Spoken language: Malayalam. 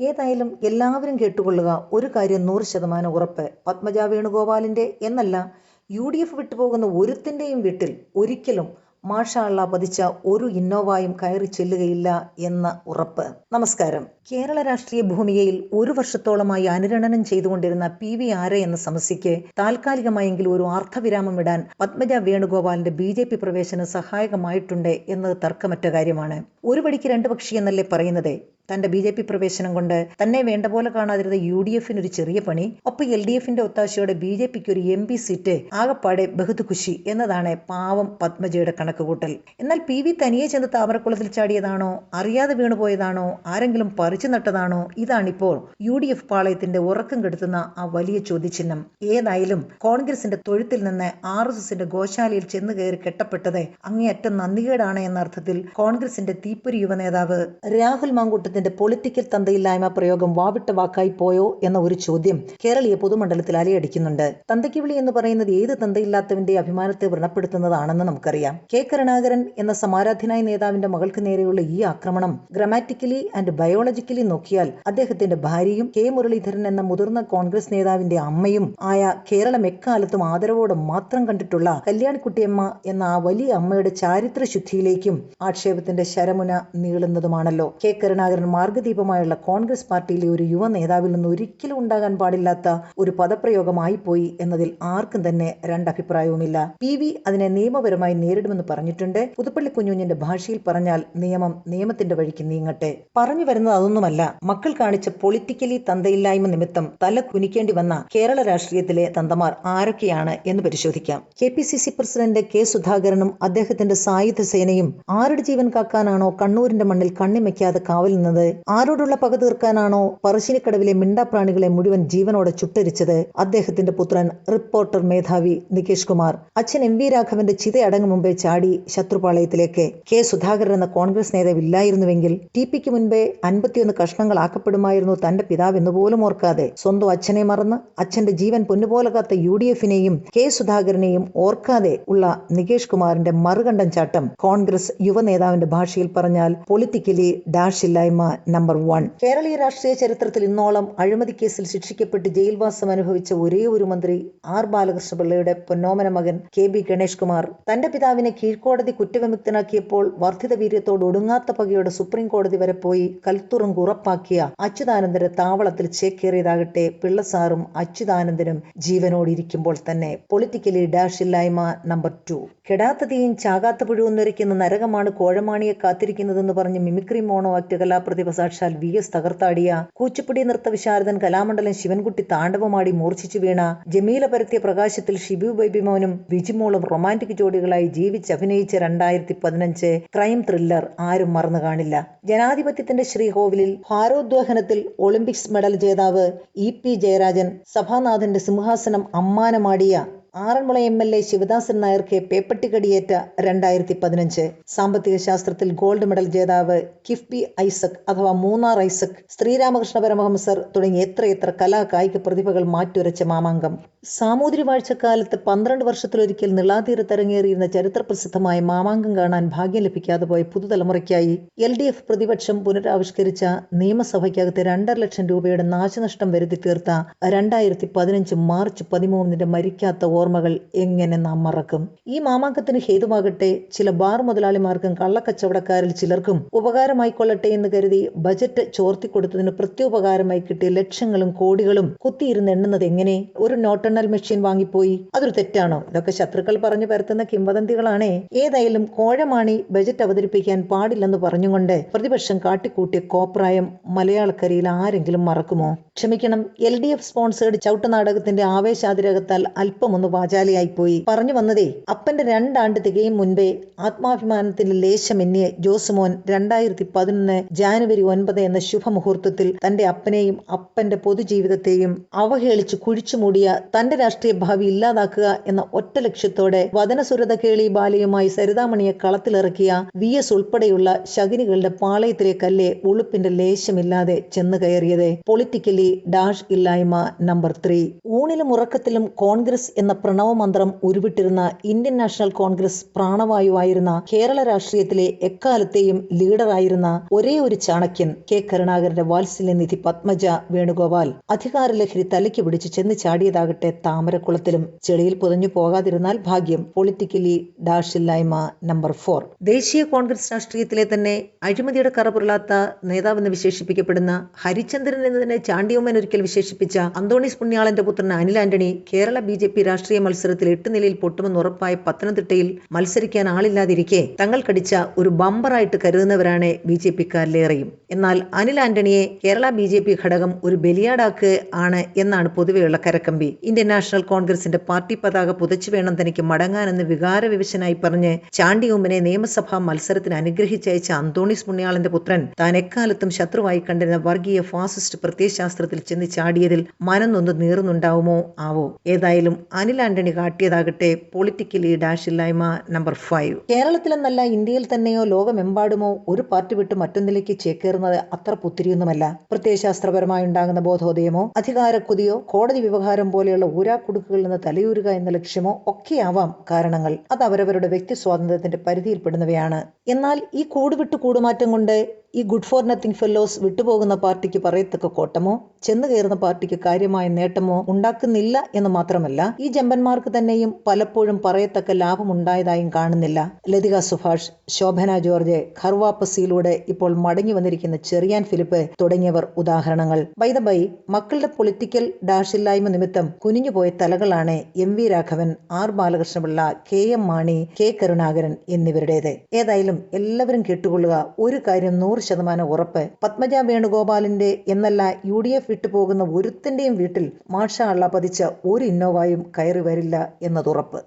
ഏതായാലും എല്ലാവരും കേട്ടുകൊള്ളുക ഒരു കാര്യം നൂറ് ശതമാനം ഉറപ്പ്. പത്മജ വേണുഗോപാലിന്റെ എന്നല്ല യു ഡി എഫ് വിട്ടുപോകുന്ന ഒരുത്തിന്റെയും വീട്ടിൽ ഒരിക്കലും മാഷാള്ള പതിച്ച ഒരു ഇന്നോവായും കയറി ചെല്ലുകയില്ല എന്ന ഉറപ്പ്. നമസ്കാരം. കേരള രാഷ്ട്രീയ ഭൂമികയിൽ ഒരു വർഷത്തോളമായി അനുരണനം ചെയ്തുകൊണ്ടിരുന്ന പി വി ആര എന്ന സമസ്യയ്ക്ക് താൽക്കാലികമായെങ്കിലും ഒരു അർത്ഥവിരാമം ഇടാൻ പത്മജ വേണുഗോപാലിന്റെ ബി ജെ പി പ്രവേശനം സഹായകമായിട്ടുണ്ട് എന്നത് തർക്കമറ്റ കാര്യമാണ്. ഒരു പടിക്ക് രണ്ട് പക്ഷി എന്നല്ലേ പറയുന്നത്? തന്റെ ബി ജെ പി പ്രവേശനം കൊണ്ട് തന്നെ വേണ്ട പോലെ കാണാതിരുന്ന യു ഡി എഫിന് ഒരു ചെറിയ പണി. ഒപ്പം എൽ ഡി എഫിന്റെ ഒത്താശയോടെ ബി ജെ പിക്ക് ഒരു എം പി സീറ്റ് ആകപ്പാടെ ബഹുത് ഖുഷി എന്നതാണ് പാവം പത്മജയുടെ കണക്കുകൂട്ടൽ. എന്നാൽ പി വി തനിയെ ചെന്ന് താമരക്കുളത്തിൽ ചാടിയതാണോ? അറിയാതെ വീണുപോയതാണോ ആരെങ്കിലും പറിച്ചു നട്ടതാണോ? ഇതാണിപ്പോൾ യു ഡി എഫ് പാളയത്തിന്റെ ഉറക്കം കെടുത്തുന്ന ആ വലിയ ചോദ്യചിഹ്നം. ഏതായാലും കോൺഗ്രസിന്റെ തൊഴുത്തിൽ നിന്ന് ആർ എസ് എസിന്റെ ഗോശാലയിൽ ചെന്ന് കയറി കെട്ടപ്പെട്ടത് അങ്ങേയറ്റം നന്ദികേടാണ് എന്ന അർത്ഥത്തിൽ കോൺഗ്രസിന്റെ തീപ്പൊരി യുവ നേതാവ് രാഹുൽ മാങ്കൂട്ടത്തിന്റെ പൊളിറ്റിക്കൽ തന്തയില്ലായ്മ പ്രയോഗം വാവിട്ട വാക്കായി പോയോ എന്ന ഒരു ചോദ്യം കേരളീയ പൊതുമണ്ഡലത്തിൽ അലയടിക്കുന്നുണ്ട്. തന്തയ്ക്ക് വിളി എന്ന് പറയുന്നത് ഏത് തന്തയില്ലാത്തവന്റെ അഭിമാനത്തെ വ്രണപ്പെടുത്തുന്നതാണെന്ന് നമുക്കറിയാം. കെ കരുണാകരൻ എന്ന സമാരാധ്യനായ നേതാവിന്റെ മകൾക്ക് നേരെയുള്ള ഈ ആക്രമണം ഗ്രാമാറ്റിക്കലി ആൻഡ് ബയോളജിക്കലി നോക്കിയാൽ അദ്ദേഹത്തിന്റെ ഭാര്യയും കെ മുരളീധരൻ എന്ന മുതിർന്ന കോൺഗ്രസ് നേതാവിന്റെ അമ്മയും ആയ കേരളം എക്കാലത്തും ആദരവോടെ മാത്രം കണ്ടിട്ടുള്ള കല്യാണിക്കുട്ടിയമ്മ എന്ന ആ വലിയ അമ്മയുടെ ചാരിത്ര ശുദ്ധിയിലേക്കും ആക്ഷേപത്തിന്റെ ശരമുന നീളുന്നതുമാണല്ലോ. കെ കരുണാകരൻ മാർഗദീപമായുള്ള കോൺഗ്രസ് പാർട്ടിയിലെ ഒരു യുവ നേതാവിൽ നിന്ന് ഒരിക്കലും ഉണ്ടാകാൻ പാടില്ലാത്ത ഒരു പദപ്രയോഗമായി പോയി എന്നതിൽ ആർക്കും തന്നെ രണ്ടഭിപ്രായവുമില്ല. പി വി അതിനെ നിയമപരമായി നേരിടുമെന്ന് പറഞ്ഞിട്ടുണ്ട്. പുതുപ്പള്ളി കുഞ്ഞുഞ്ഞിന്റെ ഭാഷയിൽ പറഞ്ഞാൽ നിയമം നിയമത്തിന്റെ വഴിക്ക് നീങ്ങട്ടെ. പറഞ്ഞു വരുന്നത് അതൊന്നുമല്ല. മക്കൾ കാണിച്ച പൊളിറ്റിക്കലി തന്തയില്ലായ്മ നിമിത്തം തല കുനിക്കേണ്ടി വന്ന കേരള രാഷ്ട്രീയത്തിലെ തന്തമാർ ആരൊക്കെയാണ് എന്ന് പരിശോധിക്കാം. K P C C president K സുധാകരനും അദ്ദേഹത്തിന്റെ സായുധ സേനയും ആരുടെ ജീവൻ കാക്കാനാണോ കണ്ണൂരിന്റെ മണ്ണിൽ കണ്ണിമയ്ക്കാതെ കാവൽ നിന്നത് ആരോടുള്ള പക തീർക്കാനാണോ പറശ്ശിനിക്കടവിലെ മിണ്ടാപ്രാണികളെ മുഴുവൻ ജീവനോടെ ചുട്ടരിച്ചത്? അദ്ദേഹത്തിന്റെ പുത്രൻ റിപ്പോർട്ടർ മേധാവി നികേഷ് കുമാർ. അച്ഛൻ എം വി രാഘവന്റെ ചിതയടങ്ങും മുമ്പേ ചാടി ശത്രുപാളയത്തിലേക്ക്. കെ സുധാകരൻ എന്ന കോൺഗ്രസ് നേതാവ് ഇല്ലായിരുന്നുവെങ്കിൽ ടി പിക്ക് മുൻപേ അൻപത്തിയൊന്ന് കഷ്ണങ്ങളാക്കപ്പെടുമായിരുന്നു തന്റെ പിതാവ് എന്നുപോലും ഓർക്കാതെ. സ്വന്തം അച്ഛനെ മറന്ന് അച്ഛന്റെ ജീവൻ പൊന്നുപോലെ കാത്ത യു ഡി എഫിനെയും കെ സുധാകരനെയും ഓർക്കാതെ ഉള്ള നികേഷ് കുമാറിന്റെ മറുകണ്ടൻ ചാട്ടം കോൺഗ്രസ് യുവനേതാവിന്റെ ഭാഷയിൽ പറഞ്ഞാൽ പൊളിറ്റിക്കലി ഡാഷ് ഇല്ലായ്മ നമ്പർ വൺ. കേരളീയ രാഷ്ട്രീയ ചരിത്രത്തിൽ ഇന്നോളം അഴിമതി കേസിൽ ശിക്ഷിക്കപ്പെട്ട് ജയിൽവാസം അനുഭവിച്ച ഒരേ ഒരു മന്ത്രി ആർ ബാലകൃഷ്ണപിള്ളയുടെ പൊന്നോമന മകൻ കെ ബി ഗണേഷ് കുമാർ തന്റെ പിതാവിനെ കീഴ്ക്കോടതി കുറ്റവിമുക്തനാക്കിയപ്പോൾ വർദ്ധിത വീര്യത്തോട് ഒടുങ്ങാത്ത പകയോടെ സുപ്രീം കോടതി വരെ പോയി കൽത്തുറങ്ക് ഉറപ്പാക്കിയ അച്യുതാനന്ദന്റെ താവളത്തിൽ ചേക്കേറിയതാകട്ടെ പിള്ളസാറും അച്യുതാനന്ദനും ജീവനോടിരിക്കുമ്പോൾ തന്നെ. പൊളിറ്റിക്കലി ഡാഷ് ഇല്ലായ്മ നമ്പർ ടു. കെടാത്ത തീയും ചാകാത്ത പുഴുവും നിറയ്ക്കുന്ന നരകമാണ് കോഴമാണിയെ കാത്തിരിക്കുന്നതെന്ന് പറഞ്ഞ് മിമിക്രി മോണോ ആക്ട് കലാപ്രതിഭ സാക്ഷാൽ വി എസ് തകർത്താടിയ കൂച്ചുപ്പിടി നൃത്ത വിശാരദൻ കലാമണ്ഡലം ശിവൻകുട്ടി താണ്ഡവമാടി മൂർച്ഛിച്ചു വീണ ജമീല പരത്തിയ പ്രകാശത്തിൽ ഷിബു ബൈബിമോനും വിജിമോളും റൊമാന്റിക് ജോഡികളായി ജീവിച്ച് അഭിനയിച്ച രണ്ടായിരത്തി പതിനഞ്ച് ക്രൈം ത്രില്ലർ ആരും മറന്നു കാണില്ല. ജനാധിപത്യത്തിന്റെ ശ്രീകോവിലിൽ ഭാരോദ്വഹനത്തിൽ ഒളിമ്പിക്സ് മെഡൽ ജേതാവ് ഇ പി ജയരാജൻ സഭാനാഥന്റെ സിംഹാസനം അമ്മാനമാടിയ Aranmula M L A Sivadasan നായർക്ക് പേപ്പട്ടികടിയേറ്റ രണ്ടായിരത്തി പതിനഞ്ച് സാമ്പത്തിക ശാസ്ത്രത്തിൽ ഗോൾഡ് മെഡൽ ജേതാവ് കിഫ്ബി ഐസക് അഥവാ മൂന്നാർ ഐസക് ശ്രീരാമകൃഷ്ണ പരമഹംസർ തുടങ്ങിയ എത്രയെത്ര കലാ കായിക പ്രതിഭകൾ മാറ്റുരച്ച മാമാങ്കം. സാമൂതിരി വാഴ്ചക്കാലത്ത് പന്ത്രണ്ട് വർഷത്തിലൊരിക്കൽ നിളാതീരത്തരങ്ങേറിയിരുന്ന ചരിത്ര പ്രസിദ്ധമായ മാമാങ്കം കാണാൻ ഭാഗ്യം ലഭിക്കാതെ പോയ പുതുതലമുറയ്ക്കായി എൽ ഡി എഫ് പ്രതിപക്ഷം പുനരാവിഷ്കരിച്ച നിയമസഭയ്ക്കകത്ത് രണ്ടര ലക്ഷം രൂപയുടെ നാശനഷ്ടം വരുത്തി തീർത്ത രണ്ടായിരത്തി പതിനഞ്ച് മാർച്ച് പതിമൂന്നിന്റെ മരിക്കാത്ത ഓർമ്മകൾ എങ്ങനെ നാം മറക്കും? ഈ മാമാങ്കത്തിന് ഹേതുവാകട്ടെ ചില ബാർ മുതലാളിമാർക്കും കള്ളക്കച്ചവടക്കാരിൽ ചിലർക്കും ഉപകാരമായിക്കൊള്ളട്ടെ എന്ന് കരുതി ബജറ്റ് ചോർത്തി കൊടുത്തതിന് പ്രത്യുപകാരമായി കിട്ടിയ ലക്ഷങ്ങളും കോടികളും കുത്തിയിരുന്ന് എണ്ണുന്നത് എങ്ങനെ? ഒരു നോട്ടെണ്ണൽ മെഷീൻ വാങ്ങിപ്പോയി. അതൊരു തെറ്റാണോ? ഇതൊക്കെ ശത്രുക്കൾ പറഞ്ഞു പരത്തുന്ന കിംവദന്തികളാണേ. ഏതായാലും കോഴമാണി ബജറ്റ് അവതരിപ്പിക്കാൻ പാടില്ലെന്ന് പറഞ്ഞുകൊണ്ട് പ്രതിപക്ഷം കാട്ടിക്കൂട്ടിയ കോപ്രായം മലയാളക്കരയിൽ ആരെങ്കിലും മറക്കുമോ? ക്ഷമിക്കണം എൽ ഡി എഫ് സ്പോൺസേഡ് ചവിട്ട നാടകത്തിന്റെ ആവേശാതിരകത്താൽ അല്പമൊന്ന് ഒന്ന് വാചാലിയായി പോയി പറഞ്ഞു വന്നതേ അപ്പന്റെ രണ്ടാണ്ട് തികയും മുൻപേ ആത്മാഭിമാനത്തിന്റെ ലേശമെന്നിയ ജോസുമോൻ രണ്ടായിരത്തി പതിനൊന്ന് ജാനുവരി ഒൻപത് എന്ന ശുഭമുഹൂർത്തത്തിൽ തന്റെ അപ്പനെയും അപ്പന്റെ പൊതുജീവിതത്തെയും അവഹേളിച്ച് കുഴിച്ചുമൂടിയ തന്റെ രാഷ്ട്രീയ ഭാവി ഇല്ലാതാക്കുക എന്ന ഒറ്റ ലക്ഷ്യത്തോടെ വദനസുരത കേളി ബാലയുമായി സരിതാമണിയെ കളത്തിലിറക്കിയ വി എസ് ഉൾപ്പെടെയുള്ള ശകിനികളുടെ പാളയത്തിലെ കല്ലേ ഉളുപ്പിന്റെ ലേശമില്ലാതെ ചെന്ന് കയറിയത്? പൊളിറ്റിക്കലി ഡാഷ് ഇല്ലായ്മ നമ്പർ ത്രീ. ഊണിലും ഉറക്കത്തിലും കോൺഗ്രസ് എന്ന പ്രണവ മന്ത്രം ഉരുവിട്ടിരുന്ന ഇന്ത്യൻ നാഷണൽ കോൺഗ്രസ് പ്രാണവായുവായിരുന്ന കേരള രാഷ്ട്രീയത്തിലെ എക്കാലത്തെയും ലീഡറായിരുന്ന ഒരേ ഒരു ചാണക്യൻ കെ കരുണാകരന്റെ വാത്സല്യനിധി പത്മജ വേണുഗോപാൽ അധികാരലഹരി തലയ്ക്ക് പിടിച്ച് ചെന്ന് ചാടിയതാകട്ടെ താമരക്കുളത്തിലും. ചെളിയിൽ പുതഞ്ഞു പോകാതിരുന്നാൽ ഭാഗ്യം. പൊളിറ്റിക്കലി ഡാഷ് ഇല്ലായ്മ നമ്പർ ഫോർ. ദേശീയ കോൺഗ്രസ് രാഷ്ട്രീയത്തിലെ തന്നെ അഴിമതിയുടെ കറപുരളാത്ത നേതാവെന്ന് വിശേഷിപ്പിക്കപ്പെടുന്ന ഹരിചന്ദ്രൻ എന്നതിനെ ചാണ്ടിയമ്മൻ ഒരിക്കൽ വിശേഷിപ്പിച്ച അന്തോണീസ് പുണ്യാളന്റെ പുത്രൻ Anil Antony Kerala B J P രാഷ്ട്രീയ മത്സരത്തിൽ എട്ട് നിലയിൽ പൊട്ടുമെന്ന് ഉറപ്പായ പത്തനംതിട്ടയിൽ മത്സരിക്കാൻ ആളില്ലാതിരിക്കെ തങ്ങൾ കടിച്ച ഒരു ബമ്പറായിട്ട് കരുതുന്നവരാണ് ബി ജെ പിക്കാരിലേറെയും. എന്നാൽ അനിൽ ആന്റണിയെ കേരള ബി ജെ പി ഘടകം ഒരു ബലിയാടാക്ക് ആണ് എന്നാണ് പൊതുവെയുള്ള കരക്കമ്പി. ഇന്ത്യൻ നാഷണൽ കോൺഗ്രസിന്റെ പാർട്ടി പതാക പുതച്ചു വേണം തനിക്ക് മടങ്ങാനെന്ന് വികാരവിവശനായി പറഞ്ഞ് ചാണ്ടിയോമനെ നിയമസഭാ മത്സരത്തിന് അനുഗ്രഹിച്ചയച്ച അന്തോണീസ് പുണ്യാളന്റെ പുത്രൻ താൻ എക്കാലത്തും ശത്രുവായി കണ്ടിരുന്ന വർഗീയ ഫാസിസ്റ്റ് പ്രത്യയശാസ്ത്രത്തിൽ ചെന്ന് ചാടിയതിൽ മനന്നൊന്ന് നീറുന്നുണ്ടാവുമോ? ആവോ. ഏതായാലും അനിൽ ആന്റണി കാട്ടിയതാകട്ടെ പൊളിറ്റിക്കലി ഡാഷ് ഇല്ലായ്മ നമ്പർ ഫൈവ്. കേരളത്തിലെന്നല്ല ഇന്ത്യയിൽ തന്നെയോ ലോകമെമ്പാടുമോ ഒരു പാർട്ടി വിട്ട് മറ്റൊന്നിലേക്ക് ചേക്കേറുന്നത് അത്ര പുത്തിരിയൊന്നുമല്ല. പ്രത്യയശാസ്ത്രപരമായി ഉണ്ടാകുന്ന ബോധോദയമോ അധികാരക്കുതിയോ കോടതി വ്യവഹാരം പോലെയുള്ള ഊരാക്കുടുക്കുകളിൽ നിന്ന് തലയൂരുക എന്ന ലക്ഷ്യമോ ഒക്കെയാവാം കാരണങ്ങൾ. അത് അവരവരുടെ വ്യക്തി സ്വാതന്ത്ര്യത്തിന്റെ പരിധിയിൽപ്പെടുന്നവയാണ്. എന്നാൽ ഈ കൂടുവിട്ട് കൂടുമാറ്റം കൊണ്ട് ഈ ഗുഡ് ഫോർ നത്തിങ് ഫെല്ലോസ് വിട്ടുപോകുന്ന പാർട്ടിക്ക് പറയത്തക്ക കോട്ടമോ? ചെന്നു കയറുന്ന പാർട്ടിക്ക് കാര്യമായ നേട്ടമോ ഉണ്ടാക്കുന്നില്ല എന്ന് മാത്രമല്ല ഈ ജമ്പന്മാർക്ക് തന്നെയും പലപ്പോഴും പറയത്തക്ക ലാഭമുണ്ടായതായും കാണുന്നില്ല. ലതിക സുഭാഷ് ശോഭന ജോർജ് ഖർവാപ്പസിയിലൂടെ ഇപ്പോൾ മടങ്ങി വന്നിരിക്കുന്ന ചെറിയാൻ ഫിലിപ്പ് തുടങ്ങിയവർ ഉദാഹരണങ്ങൾ. ബൈ ബൈ മക്കളുടെ പൊളിറ്റിക്കൽ ഡാഷില്ലായ്മ നിമിത്തം കുനിഞ്ഞുപോയ തലകളാണ് M V Raghavan R Balakrishnapillai K M Mani K Karunakaran എന്നിവരുടേത്. ഏതായാലും എല്ലാവരും കേട്ടുകൊള്ളുക ഒരു കാര്യം നൂറ് ശതമാനം ഉറപ്പ്. പത്മജ വേണുഗോപാലിന്റെ എന്നല്ല യു ഡി എഫ് വിട്ടുപോകുന്ന ഒരുത്തിന്റെയും വീട്ടിൽ മാഷ അള്ള പതിച്ച ഒരു ഇന്നോവയും കയറി വരില്ല എന്നതുറപ്പ്